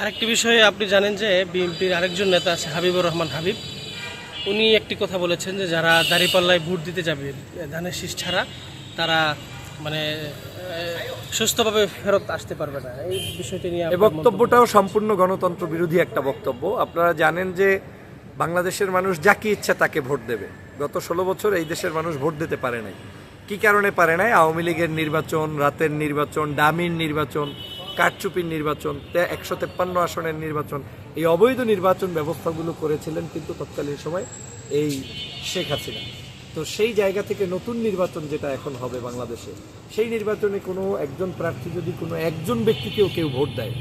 আরেকটি বিষয়ে আপনি জানেন যে বিএনপির আরেকজন নেতা আছে হাবিবুর রহমান হাবিব। উনি একটি কথা বলেছেন যে যারা দাঁড়িপাল্লায় ভোট দিতে যাবে ধানের শীষ ছাড়া তারা মানে সুস্থভাবে ফেরত আসতে পারবে না। এই বিষয়টি নিয়ে এই বক্তব্যটাও সম্পূর্ণ গণতন্ত্র বিরোধী একটা বক্তব্য। আপনারা জানেন যে বাংলাদেশের মানুষ যাকে ইচ্ছা তাকে ভোট দেবে। গত ষোলো বছর এই দেশের মানুষ ভোট দিতে পারে নাই। কি কারণে পারে নাই? আওয়ামী লীগের নির্বাচন রাতের নির্বাচন ডামির নির্বাচন কারচুপির নির্বাচন একশো তেপ্পান্ন আসনের নির্বাচন, এই অবৈধ নির্বাচন ব্যবস্থাগুলো করেছিলেন কিন্তু তৎকালীন সময় এই শেখ হাসিনা। তো সেই জায়গা থেকে নতুন নির্বাচন যেটা এখন হবে বাংলাদেশে, সেই নির্বাচনে কোনো একজন প্রার্থী যদি কোনো একজন ব্যক্তিকেও কেউ ভোট দেয়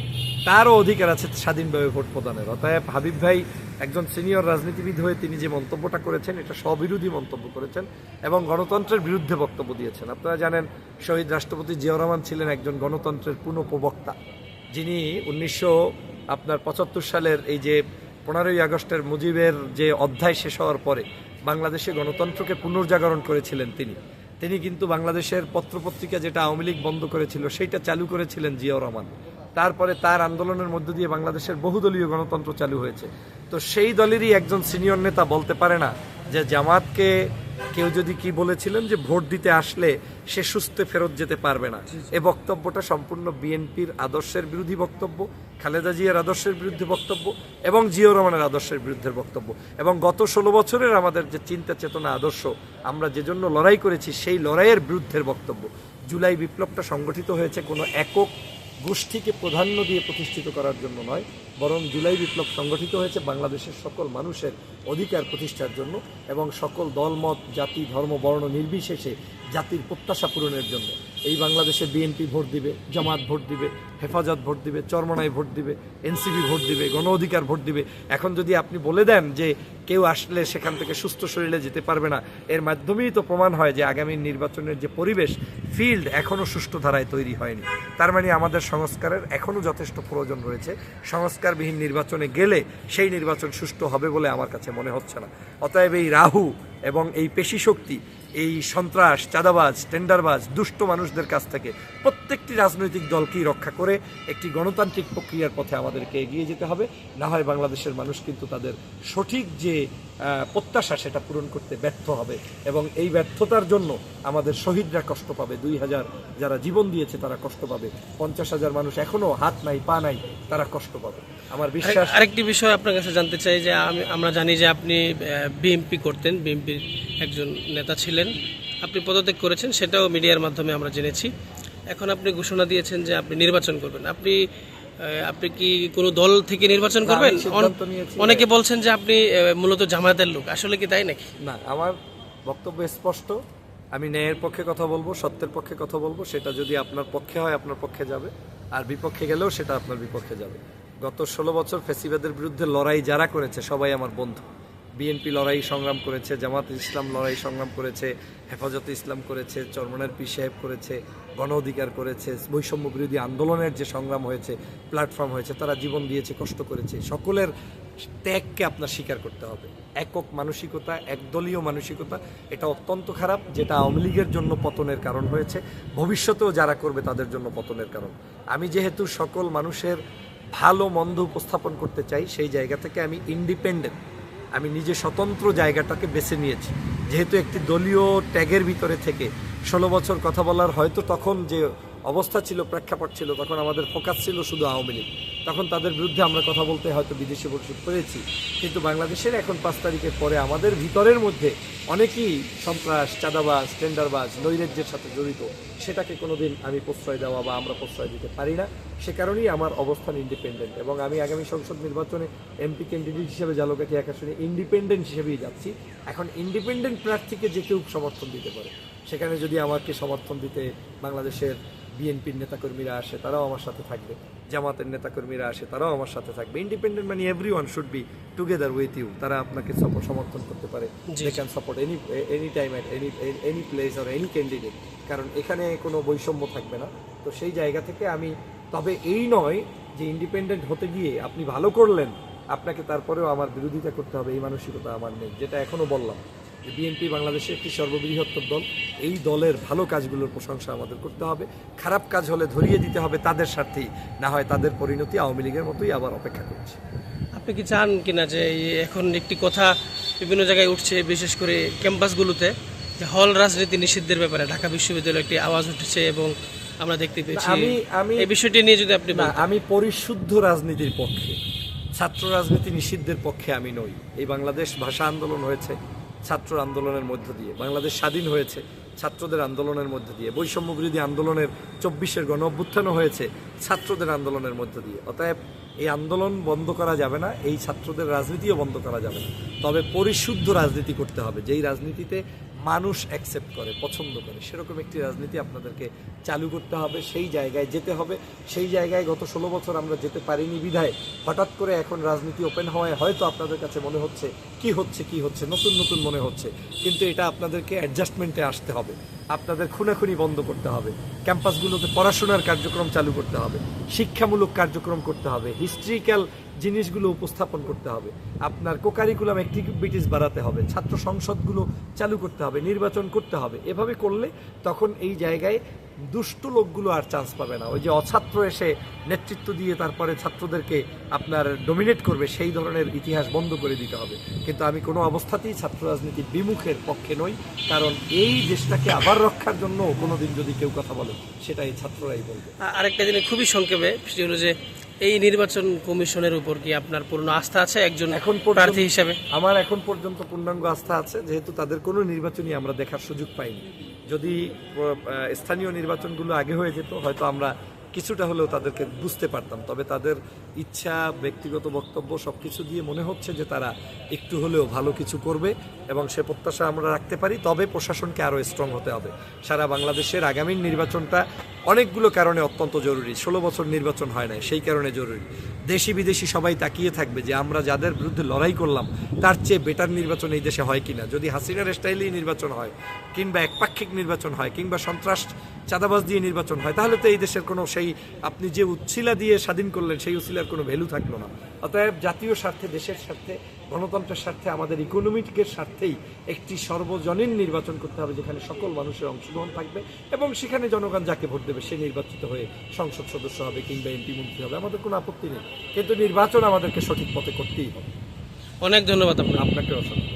তারও অধিকার আছে স্বাধীনভাবে ভোট প্রদানের। অতএব হাবিব ভাই একজন সিনিয়র রাজনীতিবিদ হয়ে তিনি যে মন্তব্যটা করেছেন, এটা স্ববিরোধী মন্তব্য করেছেন এবং গণতন্ত্রের বিরুদ্ধে বক্তব্য দিয়েছেন। আপনারা জানেন, শহীদ রাষ্ট্রপতি জিয়াউর রহমান ছিলেন একজন গণতন্ত্রের পুনঃ প্রবক্তা যিনি উনিশশো, আপনার পঁচাত্তর সালের এই যে পনেরোই আগস্টের মুজিবের যে অধ্যায় শেষ হওয়ার পরে বাংলাদেশে গণতন্ত্রকে পুনর্জাগরণ করেছিলেন তিনি। তিনি কিন্তু বাংলাদেশের পত্রপত্রিকা যেটা আওয়ামী লীগ বন্ধ করেছিল, সেইটা চালু করেছিলেন জিয়াউর রহমান। তারপরে তার আন্দোলনের মধ্য দিয়ে বাংলাদেশের বহুদলীয় গণতন্ত্র চালু হয়েছে। তো সেই দলেরই একজন সিনিয়র নেতা বলতে পারে না যে জামাতকে কেউ যদি কি বলেছিলেন যে ভোট দিতে আসলে সে সুস্থে ফেরত যেতে পারবে না। এ বক্তব্যটা সম্পূর্ণ বিএনপির আদর্শের বিরোধী বক্তব্য খালেদা জিয়ার আদর্শের বিরুদ্ধে বক্তব্য এবং জিয়াউর রহমানের আদর্শের বিরুদ্ধে বক্তব্য। এবং গত ষোলো বছরের আমাদের যে চিন্তা চেতনা আদর্শ আমরা যে জন্য লড়াই করেছি সেই লড়াইয়ের বিরুদ্ধের বক্তব্য। জুলাই বিপ্লবটা সংগঠিত হয়েছে কোনো একক গোষ্ঠীকে প্রাধান্য দিয়ে প্রতিষ্ঠিত করার জন্য নয়, বরং জুলাই বিপ্লব সংগঠিত হয়েছে বাংলাদেশের সকল মানুষের অধিকার প্রতিষ্ঠার জন্য এবং সকল দলমত, জাতি, ধর্ম, বর্ণ নির্বিশেষে জাতির প্রত্যাশা পূরণের জন্য। এই বাংলাদেশে বিএনপি ভোট দিবে, জামাত ভোট দিবে, হেফাজত ভোট দিবে চরমনাই ভোট দিবে এনসিবি ভোট দিবে, গণ অধিকার ভোট দিবে। এখন যদি আপনি বলে দেন যে কেউ আসলে সেখান থেকে সুস্থ শরীরে যেতে পারবে না, এর মাধ্যমেই তো প্রমাণ হয় যে আগামী নির্বাচনের যে পরিবেশ ফিল্ড এখনও সুষ্ঠু ধারায় তৈরি হয়নি। তার মানে আমাদের সংস্কারের এখনও যথেষ্ট প্রয়োজন রয়েছে। সংস্কারবিহীন নির্বাচনে গেলে সেই নির্বাচন সুষ্ঠু হবে বলে আমার কাছে মনে হচ্ছে না। অতএব এই রাহু এবং এই পেশি শক্তি এই সন্ত্রাস, চাঁদাবাজ, টেন্ডারবাজ, দুষ্ট মানুষদের কাছ থেকে প্রত্যেকটি রাজনৈতিক দলকেই রক্ষা করে একটি গণতান্ত্রিক প্রক্রিয়ার পথে আমাদেরকে এগিয়ে যেতে হবে। না হয় বাংলাদেশের মানুষ কিন্তু তাদের সঠিক যে প্রত্যাশা সেটা পূরণ করতে ব্যর্থ হবে এবং এই ব্যর্থতার জন্য আমাদের শহীদরা কষ্ট পাবে। দুই হাজার যারা জীবন দিয়েছে তারা কষ্ট পাবে। পঞ্চাশ হাজার মানুষ এখনও হাত নাই, পা নাই, তারা কষ্ট পাবে। আমার বিশ্বাস আরেকটি বিষয় আপনার কাছে জানতে চাই যে আমি আমরা জানি যে আপনি বিএমপি করতেন বিএমপির একজন নেতা ছিলেন। আপনি পদত্যাগ করেছেন সেটাও মিডিয়ার মাধ্যমে আমরা জেনেছি। এখন আপনি ঘোষণা দিয়েছেন যে আপনি নির্বাচন করবেন। আপনি আপনি কি কোনো দল থেকে নির্বাচন করবেন। অনেকে বলছেন যে আপনি মূলত জামায়াতের লোক। আসলে কি তাই নাকি? না আমার বক্তব্য স্পষ্ট। আমি ন্যায়ের পক্ষে কথা বলব সত্যের পক্ষে কথা বলব সেটা যদি আপনার পক্ষে হয় আপনার পক্ষে যাবে। আর বিপক্ষে গেলেও সেটা আপনার বিপক্ষে যাবে। গত ষোলো বছর ফেসিবাদের বিরুদ্ধে লড়াই যারা করেছে, সবাই আমার বন্ধু। বিএনপি লড়াই সংগ্রাম করেছে, জামাত ইসলাম লড়াই সংগ্রাম করেছে, হেফাজত ইসলাম করেছে, চরমনের পি সাহেব করেছে, গণ অধিকার করেছে, বৈষম্য বিরোধী আন্দোলনের যে সংগ্রাম হয়েছে প্ল্যাটফর্ম হয়েছে, তারা জীবন দিয়েছে, কষ্ট করেছে। সকলের ত্যাগকে আপনার স্বীকার করতে হবে। একক মানসিকতা, একদলীয় মানসিকতা, এটা অত্যন্ত খারাপ, যেটা আওয়ামী লীগের জন্য পতনের কারণ হয়েছে। ভবিষ্যতেও যারা করবে তাদের জন্য পতনের কারণ। আমি যেহেতু সকল মানুষের ভালো, মন্দ উপস্থাপন করতে চাই, সেই জায়গা থেকে আমি ইন্ডিপেন্ডেন্ট আমি নিজে স্বতন্ত্র জায়গাটাকে বেছে নিয়েছি। যেহেতু একটি দলীয় ট্যাগের ভিতরে থেকে ষোলো বছর কথা বলার হয়তো তখন যে অবস্থা ছিল, প্রেক্ষাপট ছিল, তখন আমাদের ফোকাস ছিল শুধু আওয়ামী লীগ। তখন তাদের বিরুদ্ধে আমরা কথা বলতে হয়তো বিদেশে পরিশোধ করেছি। কিন্তু বাংলাদেশের এখন পাঁচ তারিখের পরে আমাদের ভিতরের মধ্যে অনেকেই সন্ত্রাস, চাঁদাবাজ, টেন্ডারবাজ, নৈরাজ্যের সাথে জড়িত, সেটাকে কোনোদিন আমি প্রশ্রয় দেওয়া বা আমরা প্রশ্রয় দিতে পারি না। সে কারণেই আমার অবস্থান ইন্ডিপেন্ডেন্ট এবং আমি আগামী সংসদ নির্বাচনে এমপি ক্যান্ডিডেট হিসেবে জালকাঠি এক আসনে ইন্ডিপেন্ডেন্ট হিসেবেই যাচ্ছি। এখন ইন্ডিপেন্ডেন্ট প্রার্থীকে যে কেউ সমর্থন দিতে পারে, সেখানে যদি আমাকে সমর্থন দিতে বাংলাদেশের বিএনপির নেতাকর্মীরা আসে, তারাও আমার সাথে থাকবে। জামাতের নেতাকর্মীরা আসে তারাও আমার সাথে থাকবে। ইন্ডিপেন্ডেন্ট মানে every one should be together with you তারা আপনাকে সমর্থন করতে পারে। They can support any any time at any any place or any candidate কারণ এখানে কোনো বৈষম্য থাকবে না। তো সেই জায়গা থেকে আমি তবে এই নয় যে ইন্ডিপেন্ডেন্ট হতে গিয়ে আপনি ভালো করলেন আপনাকে তারপরেও আমার বিরোধিতা করতে হবে এই মানসিকতা আমার নেই যেটা এখনও বললাম। বিএনপি বাংলাদেশের একটি সর্ববৃহত্তর দল এই দলের ভালো কাজগুলোর প্রশংসা আমাদের করতে হবে। খারাপ কাজ হলে ধরিয়ে দিতে হবে তাদের স্বার্থেই না হয় তাদের পরিণতি আওয়ামী লীগের মতোই আবার অপেক্ষা করছে। আপনি কি চান কিনা যে এখন একটি কথা বিভিন্ন জায়গায় উঠছে বিশেষ করে ক্যাম্পাসগুলোতে যে হল রাজনীতি নিষিদ্ধের ব্যাপারে? ঢাকা বিশ্ববিদ্যালয়ে একটি আওয়াজ উঠেছে এবং আমরা দেখতে পেয়েছি। আমি- আমি- এই বিষয়টি নিয়ে যদি আপনি আমি পরিশুদ্ধ রাজনীতির পক্ষে ছাত্র রাজনীতি নিষিদ্ধের পক্ষে আমি নই। এই বাংলাদেশ ভাষা আন্দোলন হয়েছে ছাত্র আন্দোলনের মধ্য দিয়ে। বাংলাদেশ স্বাধীন হয়েছে ছাত্রদের আন্দোলনের মধ্য দিয়ে। বৈষম্য বিরোধী আন্দোলনের চব্বিশের গণ অভ্যুত্থানও হয়েছে ছাত্রদের আন্দোলনের মধ্য দিয়ে। অতএব এই আন্দোলন বন্ধ করা যাবে না, এই ছাত্রদের রাজনীতিও বন্ধ করা যাবে না। তবে পরিশুদ্ধ রাজনীতি করতে হবে। যেই রাজনীতিতে মানুষ অ্যাকসেপ্ট করে, পছন্দ করে। সেরকম একটি রাজনীতি আপনাদেরকে চালু করতে হবে, সেই জায়গায় যেতে হবে। সেই জায়গায় গত ষোলো বছর আমরা যেতে পারিনি বিধায়। হঠাৎ করে এখন রাজনীতি ওপেন হওয়ায় হয়তো আপনাদের কাছে মনে হচ্ছে, কি হচ্ছে কি হচ্ছে, নতুন নতুন মনে হচ্ছে। কিন্তু এটা আপনাদেরকে অ্যাডজাস্টমেন্টে আসতে হবে। আপনাদের খুনাখুনি বন্ধ করতে হবে। ক্যাম্পাসগুলোতে পড়াশোনার কার্যক্রম চালু করতে হবে। শিক্ষামূলক কার্যক্রম করতে হবে। হিস্ট্রিক্যাল জিনিসগুলো উপস্থাপন করতে হবে। আপনার কোকারিকুলাম অ্যাক্টিভিটিস বাড়াতে হবে, ছাত্র সংসদগুলো চালু করতে হবে, নির্বাচন করতে হবে। এভাবে করলে তখন এই জায়গায় দুষ্ট লোকগুলো আর চান্স পাবে না। ওই যে অছাত্র এসে নেতৃত্ব দিয়ে তারপরে ছাত্রদেরকে আপনার ডোমিনেট করবে, সেই ধরনের ইতিহাস বন্ধ করে দিতে হবে। কিন্তু আমি কোনো অবস্থাতেই ছাত্র রাজনীতি বিমুখের পক্ষে নই, কারণ এই দেশটাকে আবার রক্ষার জন্য কোনোদিন যদি কেউ কথা বলে, সেটাই ছাত্ররাই বলবে। আরেকটা জিনিস খুবই সংক্ষেপে, সেটি হলো যে এই নির্বাচন কমিশনের উপর কি আপনার পূর্ণ আস্থা আছে একজন এখন প্রার্থী হিসাবে? আমার এখন পর্যন্ত পূর্ণাঙ্গ আস্থা আছে যেহেতু তাদের কোনো নির্বাচনই আমরা দেখার সুযোগ পাইনি। যদি স্থানীয় নির্বাচনগুলো আগে হয়ে যেত হয়তো আমরা কিছুটা হলেও তাদেরকে বুঝতে পারতাম। তবে তাদের ইচ্ছা ব্যক্তিগত বক্তব্য সব কিছু দিয়ে মনে হচ্ছে যে তারা একটু হলেও ভালো কিছু করবে এবং সে প্রত্যাশা আমরা রাখতে পারি। তবে প্রশাসনকে আরও স্ট্রং হতে হবে। সারা বাংলাদেশের আগামী নির্বাচনটা অনেকগুলো কারণে অত্যন্ত জরুরি। ষোলো বছর নির্বাচন হয় না সেই কারণে জরুরি। দেশি বিদেশি সবাই তাকিয়ে থাকবে যে আমরা যাদের বিরুদ্ধে লড়াই করলাম, তার চেয়ে বেটার নির্বাচন এই দেশে হয় কিনা। যদি হাসিনার স্টাইলেই নির্বাচন হয়, কিংবা একপাক্ষিক নির্বাচন হয়, কিংবা সন্ত্রাস, চাঁদাবাজ দিয়ে নির্বাচন হয়, তাহলে তো এই দেশের কোনো সেই আপনি যে উচ্ছিলা দিয়ে স্বাধীন করলেন, সেই উচ্ছিলার কোনো ভ্যালু থাকল না। অতএব জাতীয় স্বার্থে, দেশের স্বার্থে গণতন্ত্রের স্বার্থে আমাদের ইকোনমিকের স্বার্থেই একটি সর্বজনীন নির্বাচন করতে হবে যেখানে সকল মানুষের অংশগ্রহণ থাকবে এবং সেখানে জনগণ যাকে ভোট দেবে সে নির্বাচিত হয়ে সংসদ সদস্য হবে কিংবা এমপি মন্ত্রী হবে। আমাদের কোনো আপত্তি নেই। কিন্তু নির্বাচন আমাদেরকে সঠিক পথে করতেই হবে। অনেক ধন্যবাদ আপনাকে অসংখ্য।